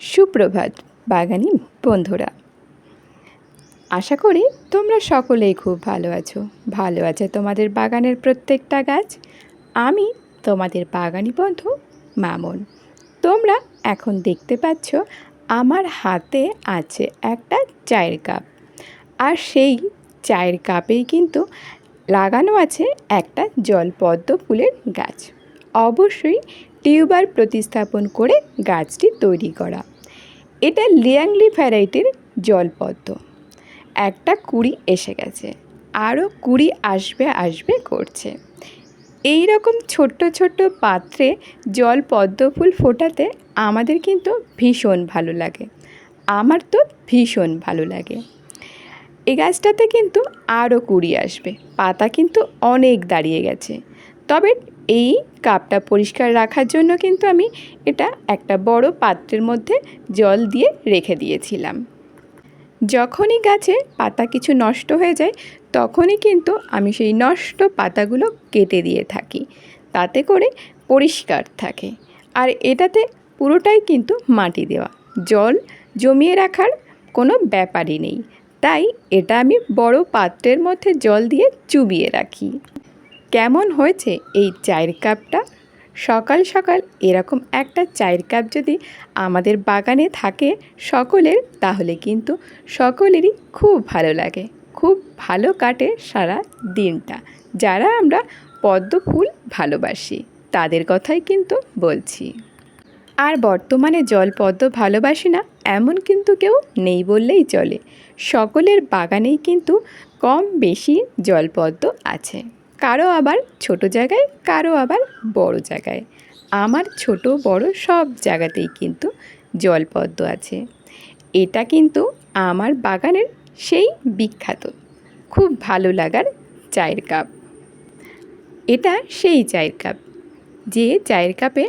সুপ্রভাত, বাগানি বন্ধুরা। আশা করি তোমরা সকলেই খুব ভালো আছো। ভালো আছে তোমাদের বাগানের প্রত্যেকটা গাছ? আমি তোমাদের বাগানি বন্ধু মামন। তোমরা এখন দেখতে পাচ্ছ, আমার হাতে আছে একটা চায়ের কাপ। আর সেই চায়ের কাপেই কিন্তু লাগানো আছে একটা জলপদ্ম ফুলের গাছ। অবশ্যই টিউবার প্রতিস্থাপন করে গাছটি তৈরি করা। এটা লিয়াংলি ভ্যারাইটির জলপদ্ম। একটা কুড়ি এসে গেছে। আরও কুড়ি আসবে আসবে করছে। এই রকম ছোট্ট ছোট্ট পাত্রে জল পদ্ম ফুল ফোটাতে আমাদের কিন্তু ভীষণ ভালো লাগে। আমার তো ভীষণ ভালো লাগে। এই গাছটাতে কিন্তু আরও কুড়ি আসবে। পাতা কিন্তু অনেক দাঁড়িয়ে গেছে। তবে এই কাপটা পরিষ্কার রাখার জন্য কিন্তু আমি এটা একটা বড় পাত্রের মধ্যে জল দিয়ে রেখে দিয়েছিলাম। যখনই গাছে পাতা কিছু নষ্ট হয়ে যায়, তখনই কিন্তু আমি সেই নষ্ট পাতাগুলো কেটে দিয়ে থাকি, তাতে করে পরিষ্কার থাকে। আর এটাতে পুরোটাই কিন্তু মাটি দেওয়া, জল জমিয়ে রাখার কোনো ব্যাপারই নেই। তাই এটা আমি বড় পাত্রের মধ্যে জল দিয়ে চুবিয়ে রাখি। কেমন হয়েছে এই চায়ের কাপটা? সকাল সকাল এরকম একটা চায়ের কাপ যদি আমাদের বাগানে থাকে সকলের, তাহলে কিন্তু সকলেরই খুব ভালো লাগে। খুব ভালো কাটে সারা দিনটা। যারা আমরা পদ্ম ফুল ভালোবাসি, তাদের কথাই কিন্তু বলছি। আর বর্তমানে জল পদ্ম ভালোবাসি না, এমন কিন্তু কেউ নেই বললেই চলে। সকলের বাগানেই কিন্তু কম বেশি জলপদ্ম আছে। কারও আবার ছোট জায়গায়, কারও আবার বড় জায়গায়। আমার ছোট, বড় সব জায়গাতেই কিন্তু জলপদ্ম আছে। এটা কিন্তু আমার বাগানের সেই বিখ্যাত, খুব ভালো লাগার চায়ের কাপ। এটা সেই চায়ের কাপ, যে চায়ের কাপে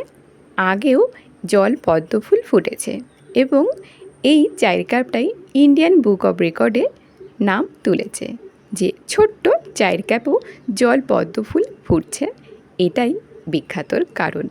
আগেও জল পদ্ম ফুল ফুটেছে এবং এই চায়ের কাপটাই ইন্ডিয়ান বুক অব রেকর্ডে নাম তুলেছে, যে ছোট্ট চায়ের কাপেও জল পদ্ম ফুল ফুটছে এটাই বিখ্যাতর কারণ।